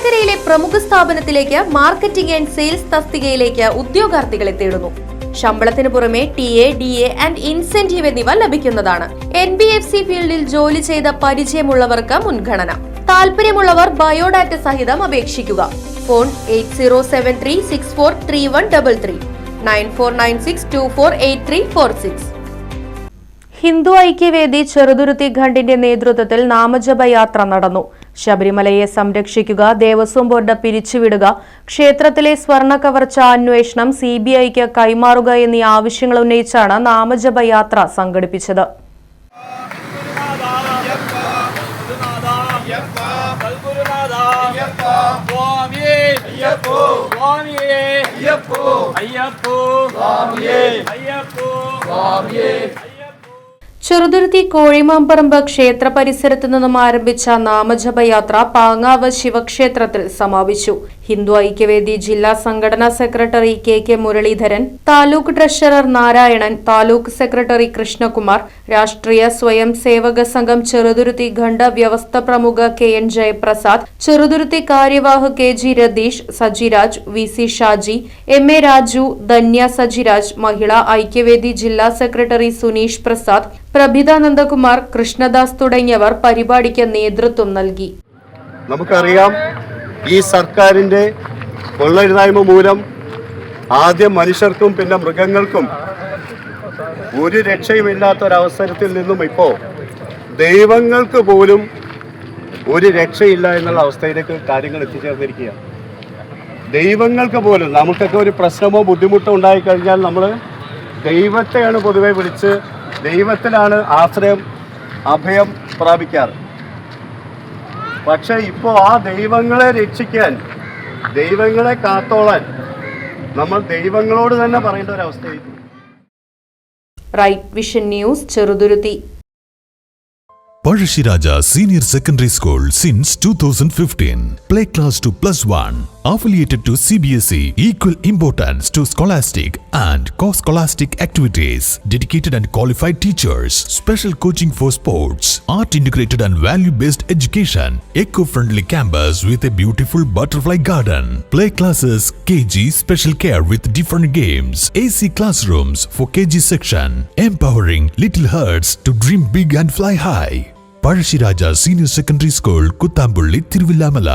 കൊട്ടാരക്കരയിലെ പ്രമുഖ സ്ഥാപനത്തിലേക്ക് marketing and sales തസ്തികയിലേക്ക് ഉദ്യോഗാർത്ഥികളെ തേടുന്നു. ശമ്പളത്തിന് പുറമെ T A D A and incentive എന്നിവ ലഭിക്കുന്നതാണ്. എൻ ബി എഫ് സി ഫീൽഡിൽ ജോലി ചെയ്ത പരിചയമുള്ളവർക്ക് മുൻഗണന. താല്പര്യമുള്ളവർ ബയോഡാറ്റ സഹിതം അപേക്ഷിക്കുക. Phone eight zero seven three six four three one double three. Nine four nine six two four eight three four six. Hindu Aikyavedi Cheruthuruthy ഖണ്ഡിന്റെ നേതൃത്വത്തിൽ നാമജപയാത്ര നടന്നു. ശബരിമലയെ സംരക്ഷിക്കുക ദേവസ്വം ബോർഡ് പിരിച്ചുവിടുക ക്ഷേത്രത്തിലെ സ്വർണ കവർച്ച അന്വേഷണം സി ബി ഐക്ക് കൈമാറുക എന്നീ ആവശ്യങ്ങൾ ഉന്നയിച്ചാണ് നാമജപയാത്ര സംഘടിപ്പിച്ചത് അയ്യപ്പോ അയ്യപ്പോ ചെറുതുരുത്തി കോഴിമാമ്പറമ്പ് ക്ഷേത്ര പരിസരത്തു നിന്നും ആരംഭിച്ച നാമജപയാത്ര പാങ്ങാവ് ശിവക്ഷേത്രത്തിൽ സമാപിച്ചു. ഹിന്ദു ഐക്യവേദി ജില്ലാ സംഘടനാ secretary K K Muraleedharan taluk treasurer Narayanan taluk secretary Krishnakumar Rashtriya Swayam Sevaka Sangham Cheruthuruthy ഖണ്ഡ വ്യവസ്ഥ പ്രമുഖ K N Jayaprasad Cheruthuruthy karyavah K G Ratheesh Sajiraj V C Shaji M A Raju Dhanya Sajiraj Mahila Aikyavedi ജില്ലാ secretary Suneesh Prasad Prabhitha Nandakumar Krishnadas തുടങ്ങിയവർ പരിപാടിക്ക് നേതൃത്വം നൽകി. നമുക്കറിയാം ഈ സർക്കാരിന്റെ കൊള്ളരുതായ്മ മൂലം ആദ്യം മനുഷ്യർക്കും പിന്നെ മൃഗങ്ങൾക്കും ഒരു രക്ഷയുമില്ലാത്ത ഒരവസരത്തിൽ നിന്നും ഇപ്പോൾ ദൈവങ്ങൾക്ക് പോലും ഒരു രക്ഷയില്ല എന്നുള്ള അവസ്ഥയിലേക്ക് കാര്യങ്ങൾ എത്തിച്ചേർന്നിരിക്കുകയാണ്. ദൈവങ്ങൾക്ക് പോലും നമുക്കൊക്കെ ഒരു പ്രശ്നമോ ബുദ്ധിമുട്ടോ ഉണ്ടായിക്കഴിഞ്ഞാൽ നമ്മൾ ദൈവത്തെയാണ് പൊതുവെ വിളിച്ച് ദൈവത്തിലാണ് ആശ്രയം അഭയം പ്രാപിക്കാറ്. പക്ഷെ ഇപ്പോൾ ആ ദൈവങ്ങളെ രക്ഷിക്കാൻ ദൈവങ്ങളെ കാത്തോളാൻ നമ്മൾ ദൈവങ്ങളോട് തന്നെ പറയേണ്ട ഒരു അവസ്ഥയായി right vision news Cheruthuruthy Pazhassiraja senior secondary school since 2015 play class two plus one affiliated to CBSE equal importance to scholastic and co-scholastic activities dedicated and qualified teachers special coaching for sports art integrated and value based education eco-friendly campus with a beautiful butterfly garden play classes KG special care with different games AC classrooms for KG section empowering little hearts to dream big and fly high Pazhassiraja senior secondary school Kuthampully Thiruvilwamala